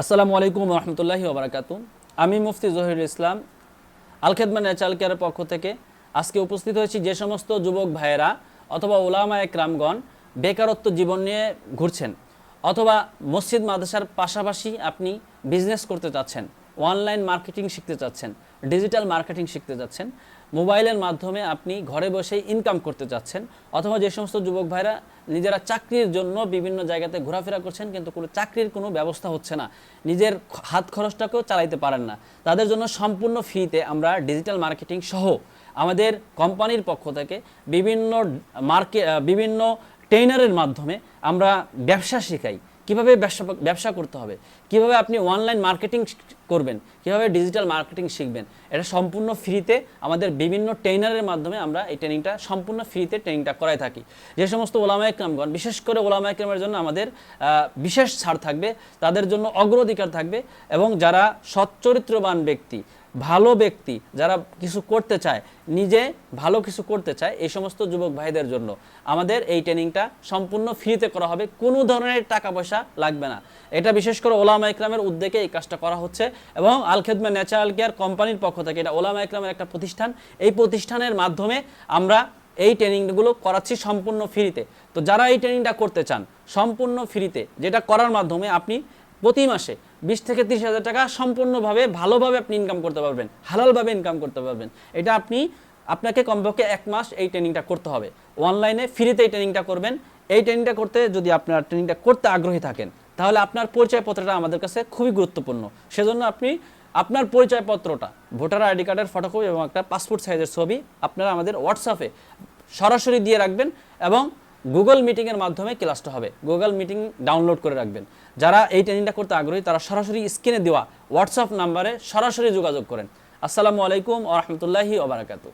আসসালামু আলাইকুম রহমতুল্লাহি ওবরাকাত আমি মুফতি জহির ইসলাম আলখেদমা ন্যাচারাল কেয়ারের পক্ষ থেকে আজকে উপস্থিত হয়েছি যে সমস্ত যুবক ভাইয়েরা অথবা ওলামা একরামগণ বেকারত্ব জীবন নিয়ে ঘুরছেন অথবা মসজিদ মাদ্রাসার পাশাপাশি আপনি বিজনেস করতে চাচ্ছেন। অনলাইন মার্কেটিং শিখতে চাচ্ছেন, ডিজিটাল মার্কেটিং শিখতে চাচ্ছেন, মোবাইলের মাধ্যমে আপনি ঘরে বসেই ইনকাম করতে চাচ্ছেন, অথবা যে সমস্ত যুবক ভাইরা নিজেরা চাকরির জন্য বিভিন্ন জায়গাতে ঘোরাফেরা করছেন, কিন্তু কোনো চাকরির কোনো ব্যবস্থা হচ্ছে না, নিজের হাত খরচটাকেও চালাইতে পারেন না। তাদের জন্য সম্পূর্ণ ফিতে আমরা ডিজিটাল মার্কেটিং সহ আমাদের কোম্পানির পক্ষ থেকে বিভিন্ন মার্কে বিভিন্ন ট্রেনারের মাধ্যমে আমরা ব্যবসা শেখাই। কীভাবে ব্যবসা ব্যবসা করতে হবে? কীভাবে আপনি অনলাইন মার্কেটিং করবেন? কীভাবে ডিজিটাল মার্কেটিং শিখবেন? এটা সম্পূর্ণ ফ্রিতে আমাদের বিভিন্ন ট্রেনারের মাধ্যমে আমরা এই ট্রেনিংটা সম্পূর্ণ ফ্রিতে ট্রেনিংটা করাই থাকি। যে সমস্ত ওলামা একরামগণ বিশেষ করে ওলামা একরামের জন্য আমাদের বিশেষ ছাড় থাকবে, তাদের জন্য অগ্রাধিকার থাকবে এবং যারা সচ্চরিত্রবান ব্যক্তি ভালো ব্যক্তি যারা কিছু করতে চায়, নিজে ভালো কিছু করতে চায়, এই সমস্ত যুবক ভাইদের জন্য আমাদের এই ট্রেনিংটা সম্পূর্ণ ফ্রিতে করা হবে। কোনো ধরনের টাকা পয়সা লাগবে না। এটা বিশেষ করে ওলামা ইকরামের উদ্যোগে এই কাজটা করা হচ্ছে এবং আল খেদমা ন্যাচারাল কেয়ার কোম্পানির পক্ষ থেকে এটা ওলামা ইকরামের একটা প্রতিষ্ঠান। এই প্রতিষ্ঠানের মাধ্যমে আমরা এই ট্রেনিংগুলো করাচ্ছি সম্পূর্ণ ফ্রিতে। তো যারা এই ট্রেনিংটা করতে চান, সম্পূর্ণ ফ্রিতে, যেটা করার মাধ্যমে আপনি প্রতি মাসে বিশ থেকে তিরিশ হাজার টাকা সম্পূর্ণভাবে, ভালোভাবে আপনি ইনকাম করতে পারবেন, হালালভাবে ইনকাম করতে পারবেন। এটা আপনি, আপনাকে কমপক্ষে এক মাস এই ট্রেনিংটা করতে হবে। অনলাইনে ফ্রিতে এই ট্রেনিংটা করবেন। এই ট্রেনিংটা করতে যদি আপনার ট্রেনিংটা করতে আগ্রহী থাকেন, তাহলে আপনার পরিচয়পত্রটা আমাদের কাছে খুবই গুরুত্বপূর্ণ। সেজন্য আপনি আপনার পরিচয়পত্রটা, ভোটার আইডি কার্ডের ফটোকপি এবং একটা পাসপোর্ট সাইজের ছবি আপনারা আমাদের হোয়াটসঅ্যাপে সরাসরি দিয়ে রাখবেন এবং গুগল মিটিংয়ের মাধ্যমে ক্লাসটা হবে। গুগল মিটিং ডাউনলোড করে রাখবেন। যারা এই ট্রেনিংটা করতে আগ্রহী, তারা সরাসরি স্ক্রিনে দেওয়া হোয়াটসঅ্যাপ নাম্বারে সরাসরি যোগাযোগ করেন। আসসালামু আলাইকুম আ রহমতুল্লাহি ওবরাকাতু